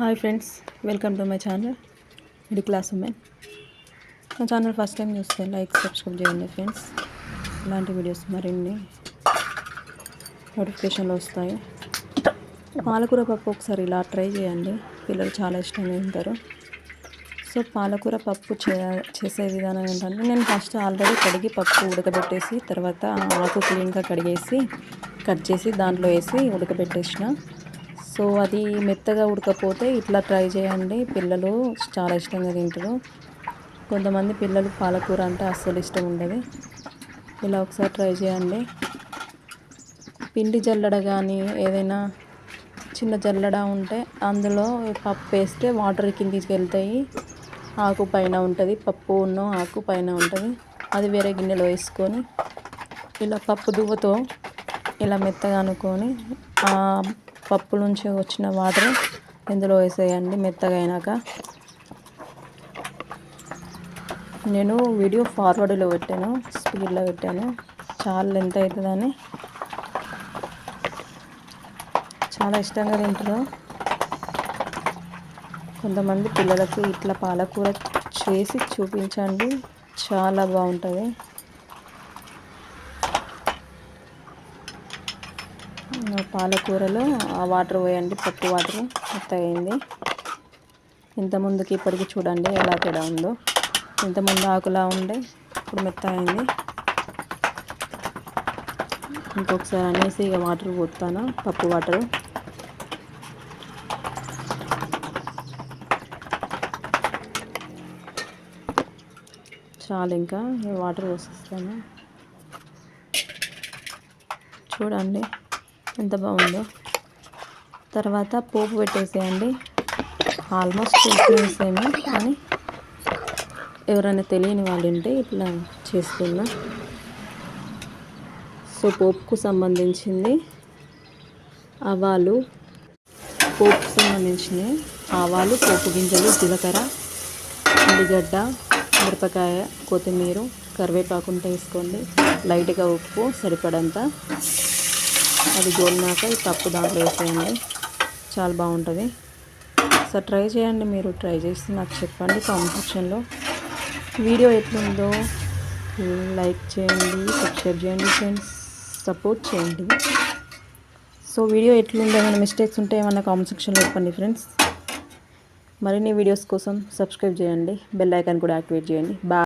Hi friends welcome to my channel middle class women నా channel first time చూస్తే like subscribe చేయండి friends ఇలాంటి videos మరిన్ని నోటిఫికేషన్లు వస్తాయి. పాలకూర పప్పు ఒకసారి ఇలా ట్రై చేయండి. పిల్లలు చాలా ఇష్టంగా తింటారు. సో పాలకూర పప్పు చే చేసే విధానం ఏంటంటే నేను ఫస్ట్ ఆల్రెడీ కడిగి పప్పు ఉడకబెట్టేసి తర్వాత ఆకు క్లీన్గా కడిగేసి కట్ చేసి దాంట్లో వేసి ఉడకబెట్టేసిన. సో అది మెత్తగా ఉడకపోతే ఇట్లా ట్రై చేయండి. పిల్లలు చాలా ఇష్టంగా తింటారు. కొంతమంది పిల్లలు పాలకూర అంటే అస్సలు ఇష్టం ఉండదు. ఇలా ఒకసారి ట్రై చేయండి. పిండి జల్లడ కానీ ఏదైనా చిన్న జల్లడ ఉంటే అందులో పప్పు వేస్తే వాటర్ కిందికి వెళ్తాయి ఆకు పైన ఉంటుంది. పప్పు ఉన్న ఆకు పైన ఉంటుంది. అది వేరే గిన్నెలో వేసుకొని ఇలా పప్పు దువ్వతో ఇలా మెత్తగా అనుకొని పప్పు నుంచి వచ్చిన వాటర్ ఇందులో వేసేయండి మెత్తగా అయినాక. నేను వీడియో ఫార్వర్డ్లో పెట్టాను స్పీడ్లో పెట్టాను. చాలా లెంత్ అవుతుందని చాలా ఇష్టంగా తింటారు కొంతమంది పిల్లలకి ఇట్లా పాలకూర చేసి చూపించండి చాలా బాగుంటుంది. పాలకూరలో ఆ వాటర్ పోయండి పప్పు వాటర్ మెత్తగా అయింది ఇంతముందుకి ఇప్పటికి చూడండి ఎలా తేడా ఉందో. ఇంతకుముందు ఆకులా ఉండే ఇప్పుడు మెత్త అయింది ఇంకొకసారి అనేసి ఇక వాటర్ పోతాను పప్పు వాటర్. చాలు ఇంకా వాటర్ పోసిస్తాను. చూడండి. ఎంత బాగుందో. తర్వాత పోపు పెట్టేసేయండి. ఆల్మోస్ట్ తెలిసినేసేమో కానీ ఎవరైనా తెలియని వాళ్ళు ఉంటే ఇట్లా చేస్తున్నా సో పోపుకు సంబంధించింది ఆవాలు పోపుకు సంబంధించినవి ఆవాలు పోపు గింజలు జీలకర్ర ఉల్లిగడ్డ మిరపకాయ కొత్తిమీర కరివేపాకుంటే వేసుకోండి. లైట్గా ఉప్పు సరిపడంత అది గోలినాక ఈ పప్పు దాంట్లో వేసేయండి. చాలా బాగుంటుంది. సో ట్రై చేయండి మీరు ట్రై చేసి నాకు చెప్పండి కామెంట్ సెక్షన్లో. వీడియో ఎట్లుందో లైక్ చేయండి సబ్స్క్రైబ్ చేయండి ఫ్రెండ్స్ సపోర్ట్ చేయండి. సో వీడియో ఎట్లుందో ఏమైనా మిస్టేక్స్ ఉంటే ఏమైనా కామెంట్ సెక్షన్లో చెప్పండి ఫ్రెండ్స్. మరిన్ని వీడియోస్ కోసం సబ్స్క్రైబ్ చేయండి బెల్ ఐకాన్ కూడా యాక్టివేట్ చేయండి. బాయ్.